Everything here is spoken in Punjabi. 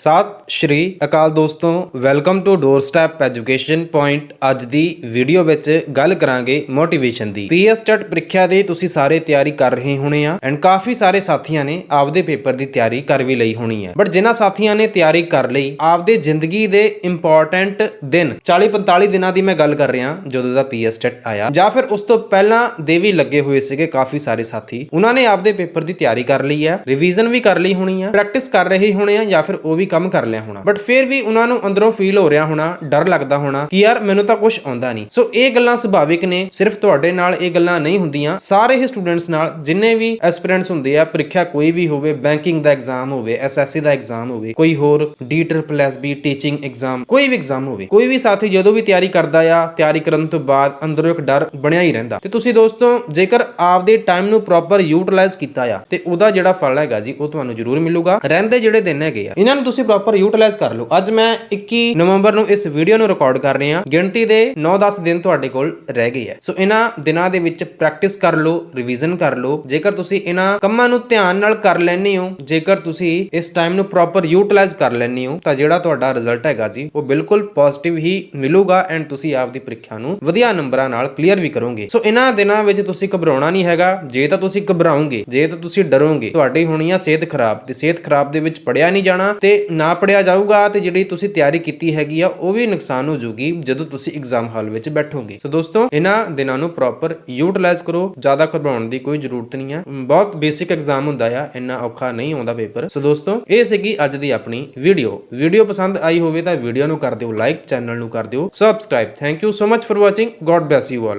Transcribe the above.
ਸਤਿ ਸ਼੍ਰੀ ਅਕਾਲ ਦੋਸਤੋ welcome to doorstep education point ਅੱਜ ਦੀ ਵੀਡੀਓ ਵਿੱਚ ਗੱਲ ਕਰਾਂਗੇ ਮੋਟੀਵੇਸ਼ਨ ਦੀ। ਪੀਐਸ ਟੈਟ ਪ੍ਰੀਖਿਆ ਦੇ ਤੁਸੀਂ ਸਾਰੇ ਤਿਆਰੀ ਕਰ ਰਹੇ ਹੋਣੇ ਆ ਐਂਡ ਕਾਫੀ ਸਾਰੇ ਸਾਥੀਆਂ ਨੇ ਆਪਦੇ ਪੇਪਰ ਦੀ ਤਿਆਰੀ ਕਰ ਵੀ ਲਈ ਹੋਣੀ ਹੈ। ਬਟ ਜਿਨ੍ਹਾਂ ਸਾਥੀਆਂ ਨੇ ਤਿਆਰੀ ਕਰ ਲਈ, ਆਪਦੇ ਜ਼ਿੰਦਗੀ ਦੇ ਇੰਪੋਰਟੈਂਟ ਦਿਨ 40 45 ਦਿਨਾਂ ਦੀ ਮੈਂ ਗੱਲ ਕਰ ਰਿਹਾ, ਜਦੋਂ ਦਾ ਪੀਐਸ ਟੈਟ ਆਇਆ। ਜਾਂ ਫਿਰ ਉਸ ਤੋਂ ਪਹਿਲਾਂ ਦੇ ਵੀ ਲੱਗੇ ਹੋਏ ਸੀਗੇ ਕਾਫੀ ਸਾਰੇ ਸਾਥੀ। ਉਹਨਾਂ ਨੇ ਆਪਦੇ ਪੇਪਰ ਦੀ ਤਿਆਰੀ ਕਰ ਲਈ ਹੈ ਰਿਵੀਜ਼ਨ ਵੀ ਕਰ ਲਈ ਹੋਣੀ ਹੈ ਪ੍ਰੈਕਟਿਸ ਕਰ ਰਹੇ ਹੋਣੇ ਆ ਜਾਂ ਫਿਰ ਉਹ ਵੀ ਕੰਮ ਕਰ ਲਿਆ ਹੋਣਾ। ਬਟ ਫਿਰ ਵੀ ਉਹਨਾਂ ਨੂੰ ਅੰਦਰੋਂ ਫੀਲ ਹੋ ਰਿਹਾ ਹੋਣਾ, ਡਰ ਲੱਗਦਾ ਹੋਣਾ ਕਿ ਯਾਰ ਮੈਨੂੰ ਤਾਂ ਕੁਝ ਆਉਂਦਾ ਨਹੀਂ। ਸੋ ਇਹ ਗੱਲਾਂ ਸੁਭਾਵਿਕ ਨੇ, ਸਿਰਫ ਤੁਹਾਡੇ ਨਾਲ ਇਹ ਗੱਲਾਂ ਨਹੀਂ ਹੁੰਦੀਆਂ। ਸਾਰੇ ਹੀ ਸਟੂਡੈਂਟਸ ਨਾਲ ਜਿੰਨੇ ਵੀ ਐਸਪੀਰੈਂਟਸ ਹੁੰਦੇ ਆ, ਪ੍ਰੀਖਿਆ ਕੋਈ ਵੀ ਹੋਵੇ ਬੈਂਕਿੰਗ ਦਾ ਐਗਜ਼ਾਮ ਹੋਵੇ ਐਸਐਸਸੀ ਦਾ ਐਗਜ਼ਾਮ ਹੋਵੇ, ਕੋਈ ਹੋਰ D triple S B teaching exam ਕੋਈ ਵੀ ਐਗਜ਼ਾਮ ਹੋਵੇ, ਕੋਈ ਵੀ ਸਾਥੀ ਜਦੋਂ ਵੀ ਤਿਆਰੀ ਕਰਦਾ ਆ, ਤਿਆਰੀ ਕਰਨ ਤੋਂ ਬਾਅਦ ਅੰਦਰੋਂ ਇੱਕ ਡਰ ਬਣਿਆ ਹੀ ਰਹਿੰਦਾ। ਤੇ ਤੁਸੀਂ ਦੋਸਤੋ, ਜੇਕਰ ਆਪਦੇ ਟਾਈਮ ਨੂੰ ਪ੍ਰੋਪਰ ਯੂਟਿਲਾਈਜ਼ ਕੀਤਾ ਆ, ਤੇ ਉਹਦਾ ਜਿਹੜਾ ਫਲ ਹੈਗਾ ਜੀ, ਉਹ ਤੁਹਾਨੂੰ ਜ਼ਰੂਰ ਮਿਲੂਗਾ। ਰਹਿੰਦੇ ਜਿਹੜੇ ਦਿਨ ਹੈਗੇ ਆ। ਇਹਨਾਂ ਨੂੰ ਤੁਸੀਂ ਪ੍ਰੋਪਰ ਯੂਟਿਲਾਈਜ਼ ਕਰ ਲਓ। ਅੱਜ ਮੈਂ 21 ਨਵੰਬਰ ਨੂੰ ਇਸ ਵੀਡੀਓ ਨੂੰ ਰਿਕਾਰਡ ਕਰ ਰਿਹਾ ਗਿਣਤੀ ਦੇ 9-10 ਦਿਨ ਤੁਹਾਡੇ ਕੋਲ ਰਹਿ ਗਏ ਆ ਸੋ ਇਹਨਾਂ ਦਿਨਾਂ ਦੇ ਵਿੱਚ ਪ੍ਰੈਕਟਿਸ ਕਰ ਲਓ ਰਿਵੀਜ਼ਨ ਕਰ ਲਓ। ਜੇਕਰ ਤੁਸੀਂ ਇਹਨਾਂ ਕੰਮਾਂ ਨੂੰ ਧਿਆਨ ਨਾਲ ਕਰ ਲੈਣੇ ਹੋ, ਜੇਕਰ ਤੁਸੀਂ ਇਸ ਟਾਈਮ ਨੂੰ ਪ੍ਰੋਪਰ ਯੂਟਿਲਾਈਜ਼ ਕਰ ਲੈਣੇ ਹੋ, ਤਾਂ ਜਿਹੜਾ ਤੁਹਾਡਾ ਰਿਜ਼ਲਟ ਹੈਗਾ ਜੀ, ਉਹ ਬਿਲਕੁਲ ਪੋਜ਼ਿਟਿਵ ਹੀ ਮਿਲੂਗਾ ਐਂਡ ਤੁਸੀਂ ਆਪਦੀ ਪ੍ਰੀਖਿਆ ਨੂੰ ਵਧੀਆ ਨੰਬਰਾਂ ਨਾਲ ਕਲੀਅਰ ਵੀ ਕਰੋਗੇ। ਸੋ ਇਹਨਾਂ ਦਿਨਾਂ ਵਿੱਚ ਤੁਸੀਂ ਘਬਰਾਉਣਾ ਨਹੀਂ ਹੈਗਾ। ਜੇ ਤਾਂ ਤੁਸੀਂ ਘਬਰਾਓਗੇ, ਜੇ ਤਾਂ ਤੁਸੀਂ ਡਰੋਗੇ, ਤੁਹਾਡੀ ਹੋਣੀ ਆ ਸਿਹਤ ਖਰਾਬ ਤੇ ਸਿਹਤ ਖਰਾਬ ਦੇ ਵਿੱਚ ਪੜਿਆ ਨਹੀਂ ਜਾਣਾ ਤੇ ਨਾ ਪੜਿਆ ਜਾਊਗਾ ਤੇ ਜਿਹੜੀ ਤੁਸੀਂ ਤਿਆਰੀ ਕੀਤੀ ਹੈਗੀ ਆ, ਉਹ ਵੀ ਨੁਕਸਾਨ ਹੋ ਜਾਊਗੀ ਜਦੋਂ ਤੁਸੀਂ ਐਗਜ਼ਾਮ ਹਾਲ ਵਿੱਚ ਬੈਠੋਗੇ। ਸੋ ਦੋਸਤੋ, ਇਹਨਾਂ ਦਿਨਾਂ ਨੂੰ ਪ੍ਰੋਪਰ ਯੂਟਿਲਾਈਜ਼ ਕਰੋ, ਜ਼ਿਆਦਾ ਘਬਰਾਉਣ ਦੀ ਕੋਈ ਜ਼ਰੂਰਤ ਨਹੀਂ ਆ। ਬਹੁਤ ਬੇਸਿਕ ਐਗਜ਼ਾਮ ਹੁੰਦਾ ਆ, ਇੰਨਾ ਔਖਾ ਨਹੀਂ ਆਉਂਦਾ ਪੇਪਰ ਸੋ ਦੋਸਤੋ, ਇਹ ਸੀਗੀ ਅੱਜ ਦੀ ਆਪਣੀ ਵੀਡੀਓ ਵੀਡੀਓ ਪਸੰਦ ਆਈ ਹੋਵੇ ਤਾਂ ਵੀਡੀਓ ਨੂੰ ਕਰ ਦਿਓ ਲਾਈਕ ਚੈਨਲ ਨੂੰ ਕਰ ਦਿਓ। Subscribe thank you so much for watching God bless you all